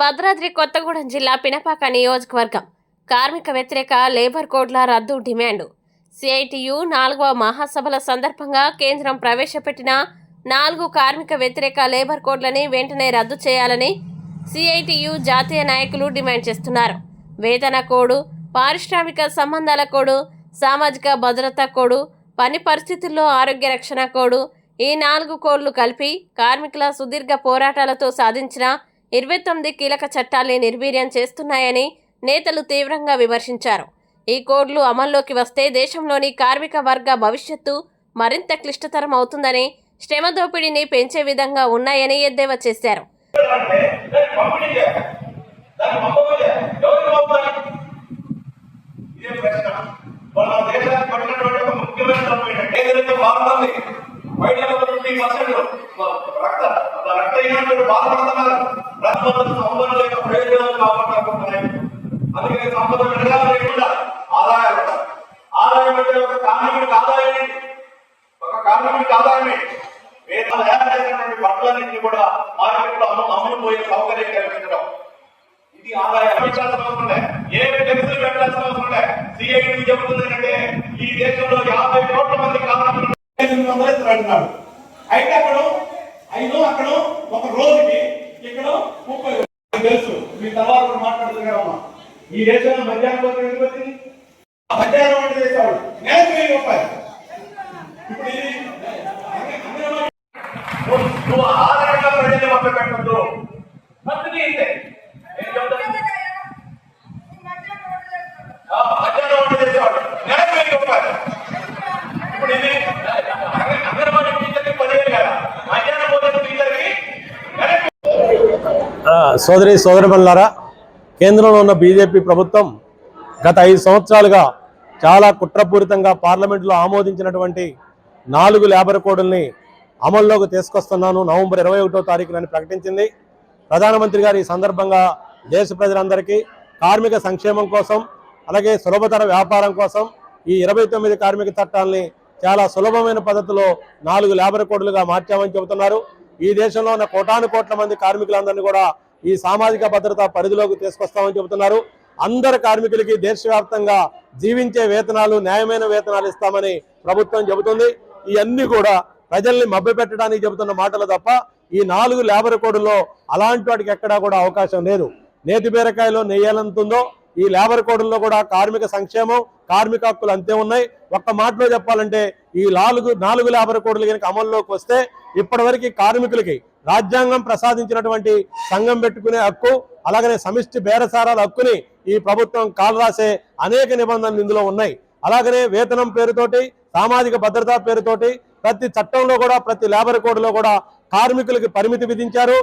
భద్రాద్రి కొత్తగూడెం జిల్లా పినపాక నియోజకవర్గం. కార్మిక వ్యతిరేక లేబర్ కోడ్ల రద్దు డిమాండ్. సిఐటియు నాలుగవ మహాసభల సందర్భంగా కేంద్రం ప్రవేశపెట్టిన నాలుగు కార్మిక వ్యతిరేక లేబర్ కోడ్లని వెంటనే రద్దు చేయాలని సిఐటియు జాతీయ నాయకులు డిమాండ్ చేస్తున్నారు. వేతన కోడు పారిశ్రామిక సంబంధాల కోడు సామాజిక భద్రతా కోడు పని పరిస్థితుల్లో ఆరోగ్య రక్షణ కోడు ఈ నాలుగు కోడ్లు కలిపి కార్మికుల సుదీర్ఘ పోరాటాలతో సాధించిన ఇరవై తొమ్మిది కీలక చట్టాల్ని నిర్వీర్యం చేస్తున్నాయని నేతలు తీవ్రంగా విమర్శించారు. ఈ కోడ్లు అమల్లోకి వస్తే దేశంలోని కార్మిక వర్గ భవిష్యత్తు మరింత క్లిష్టతరం అవుతుందని శ్రమ దోపిడీని పెంచే విధంగా ఉన్నాయని ఎద్దేవా చేశారు. బయట రక్త రక్త అయినటువంటి బాధపడుతున్నారు సంపద సంబంధం లేక ప్రయోజనాలు కాపాడుకుంటున్నాయి అందుకని సంపద విడగాలు లేకుండా ఆదాయాలు ఆదాయం అంటే ఒక కార్మికుడికి ఆదాయం ఏంటి ఒక కార్మికుడికి ఆదాయమే వేతన చేసినటువంటి బట్టలన్నింటినీ కూడా మార్కెట్లో అమ్ము అమ్ముడు పోయే సౌకర్యం కల్పించడం. ఇది ఆదాయం పెట్టాల్సిన అవసరం ఏ టెక్స్టులు పెట్టాల్సిన అవసరం లే. సిఐటి చెబుతుంది ఏంటంటే ఈ దేశంలో యాభై కోట్ల మంది కార్మికులు ఎనిమిది అయితే అక్కడ అయినో అక్కడ ఒక రోజుకి ఇక్కడ ముప్పై మీకు తెలుసు మీ తర్వాత కూడా మాట్లాడుతుంది కదమ్మా ఈ దేశంలో మధ్యాహ్నం భోజనం ఎందుకు వచ్చింది ఆ మధ్యాహ్నం వంట చేసేవాడు నెలకు వెయ్యి రూపాయలు ఇప్పుడు ఇది అంగ- అంగన్వాడీ నువ్వు నువ్వు ఆధారంగా ప్రజల్ని మభ్య పెట్టద్దు మంత్రి ఇంతే ఏం చెప్తాను ఆ, మధ్యాహ్నం వంట చేసేవాడు నెలకు వెయ్యి రూపాయలు ఇప్పుడు ఇది సోదరి సోదరిమల్లారా కేంద్రంలో ఉన్న బీజేపీ ప్రభుత్వం గత ఐదు సంవత్సరాలుగా చాలా కుట్రపూరితంగా పార్లమెంట్లో ఆమోదించినటువంటి నాలుగు లేబర్ కోడుల్ని అమల్లోకి తీసుకొస్తున్నాను. నవంబర్ ఇరవై ఒకటో తారీఖునని ప్రకటించింది. ప్రధానమంత్రి గారు ఈ సందర్భంగా దేశ ప్రజలందరికీ కార్మిక సంక్షేమం కోసం అలాగే సులభతర వ్యాపారం కోసం ఈ ఇరవై తొమ్మిది కార్మిక చట్టాలని చాలా సులభమైన పద్ధతిలో నాలుగు లేబర్ కోడ్లుగా మార్చామని చెబుతున్నారు. ఈ దేశంలో ఉన్న కోటాను కోట్ల మంది కార్మికులందరినీ కూడా ఈ సామాజిక భద్రత పరిధిలోకి తీసుకొస్తామని చెబుతున్నారు. అందరు కార్మికులకి దేశవ్యాప్తంగా జీవించే వేతనాలు న్యాయమైన వేతనాలు ఇస్తామని ప్రభుత్వం చెబుతుంది. ఇవన్నీ కూడా ప్రజల్ని మభ్యపెట్టడానికి చెబుతున్న మాటలు తప్ప ఈ నాలుగు లేబర్ కోడ్లో అలాంటి వాటికి ఎక్కడా కూడా అవకాశం లేదు. నేతి బీరకాయలో నెయ్యాలంతుందో ఈ లేబర్ కోడ్లో కూడా కార్మిక సంక్షేమం కార్మిక హక్కులు అంతే ఉన్నాయి. ఒక్క మాటలో చెప్పాలంటే ఈ నాలుగు నాలుగు లేబర్ కోడ్లు కనుక అమల్లోకి వస్తే ఇప్పటివరకు కార్మికులకి రాజ్యాంగం ప్రసాదించినటువంటి సంఘం పెట్టుకునే హక్కు అలాగనే సమిష్టి బేరసారాల హక్కుని ఈ ప్రభుత్వం కాలరాసే అనేక నిబంధనలు ఇందులో ఉన్నాయి. అలాగనే వేతనం పేరుతోటి సామాజిక భద్రత పేరుతోటి ప్రతి చట్టంలో కూడా ప్రతి లేబర్ కోడ్లో కూడా కార్మికులకి పరిమితి విధించారు.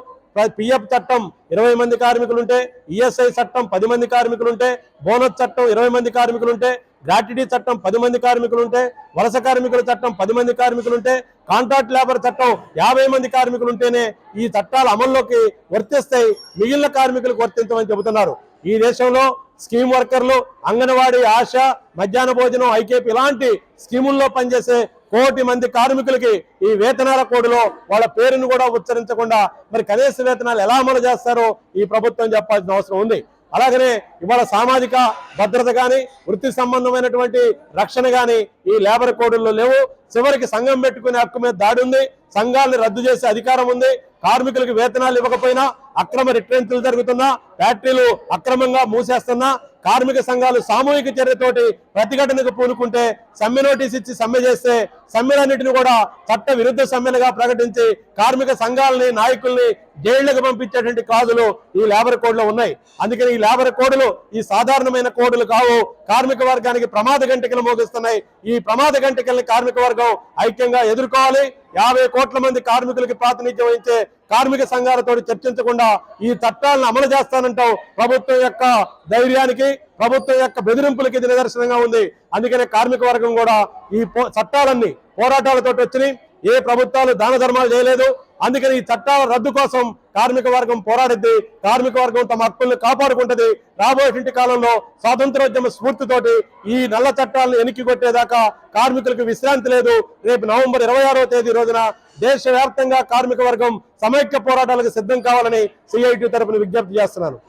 పిఎఫ్ చట్టం ఇరవై మంది కార్మికులు ఉంటే ఈఎస్ఐ చట్టం పది మంది కార్మికులు ఉంటే బోనస్ చట్టం ఇరవై మంది కార్మికులు ఉంటే గ్రాట్యుటీ చట్టం పది మంది కార్మికులు ఉంటే వలస కార్మికుల చట్టం పది మంది కార్మికులు ఉంటే కాంట్రాక్ట్ లేబర్ చట్టం యాభై మంది కార్మికులు ఉంటేనే ఈ చట్టాలు అమల్లోకి వర్తిస్తాయి మిగిలిన కార్మికులకు వర్తించమని చెబుతున్నారు. ఈ దేశంలో స్కీమ్ వర్కర్లు అంగన్వాడీ ఆశ మధ్యాహ్న భోజనం ఐకేపీ ఇలాంటి స్కీముల్లో పనిచేసే కోటి మంది కార్మికులకి ఈ వేతనాల కోడ్లో వాళ్ళ పేరును కూడా ఉచ్చరించకుండా మరి కనీస వేతనాలు ఎలా అమలు చేస్తారో ఈ ప్రభుత్వం చెప్పాల్సిన అవసరం ఉంది. అలాగనే ఇవాళ సామాజిక భద్రత కానీ వృత్తి సంబంధమైనటువంటి రక్షణ కానీ ఈ లేబర్ కోడ్ల్లో లేవు. చివరికి సంఘం పెట్టుకునే హక్కు మీద దాడి ఉంది. సంఘాన్ని రద్దు చేసే అధికారం ఉంది. కార్మికులకు వేతనాలు ఇవ్వకపోయినా అక్రమ రిట్రెంట్లు జరుగుతున్నా ఫ్యాక్టరీలు అక్రమంగా మూసేస్తున్నా కార్మిక సంఘాలు సామూహిక చర్యతోటి ప్రతిఘటనకు పూనుకుంటే సమ్మె నోటీస్ ఇచ్చి సమ్మె చేస్తే సమ్మెలన్నింటినీ కూడా చట్ట విరుద్ధ సమ్మెలుగా ప్రకటించి కార్మిక సంఘాలని నాయకుల్ని జైళ్ళకు పంపించేటువంటి క్లాజులు ఈ లేబర్ కోడ్లో ఉన్నాయి. అందుకని ఈ లేబర్ కోడ్లు ఈ సాధారణమైన కోడ్లు కావు. కార్మిక వర్గానికి ప్రమాద గంటికలు మోగిస్తున్నాయి. ఈ ప్రమాద గంటికల్ని కార్మిక వర్గం ఐక్యంగా ఎదుర్కోవాలి. యాభై కోట్ల మంది కార్మికులకి ప్రాతినిధ్యం వహించే కార్మిక సంఘాలతో చర్చించకుండా ఈ చట్టాలను అమలు చేస్తానంటావు ప్రభుత్వం యొక్క ధైర్యానికి ప్రభుత్వం యొక్క బెదిరింపులకి ఇది నిదర్శనంగా ఉంది. అందుకనే కార్మిక వర్గం కూడా ఈ పో- చట్టాలన్నీ పోరాటాలతో వచ్చినాయి. ఏ ప్రభుత్వాలు దాన ధర్మాలు చేయలేదు. అందుకని ఈ చట్టాల రద్దు కోసం కార్మిక వర్గం పోరాడిద్ది. కార్మిక వర్గం తమ హక్కుల్ని కాపాడుకుంటది. రాబోయేటువంటి కాలంలో స్వాతంత్రోద్యమ స్ఫూర్తితోటి ఈ నల్ల చట్టాలను ఎనికి కొట్టేదాకా కార్మికులకు విశ్రాంతి లేదు. రేపు నవంబర్ ఇరవై ఆరో తేదీ రోజున దేశవ్యాప్తంగా కార్మిక వర్గం సమైక్య పోరాటాలకు సిద్ధం కావాలని సిఐటి తరపున విజ్ఞప్తి చేస్తున్నాను.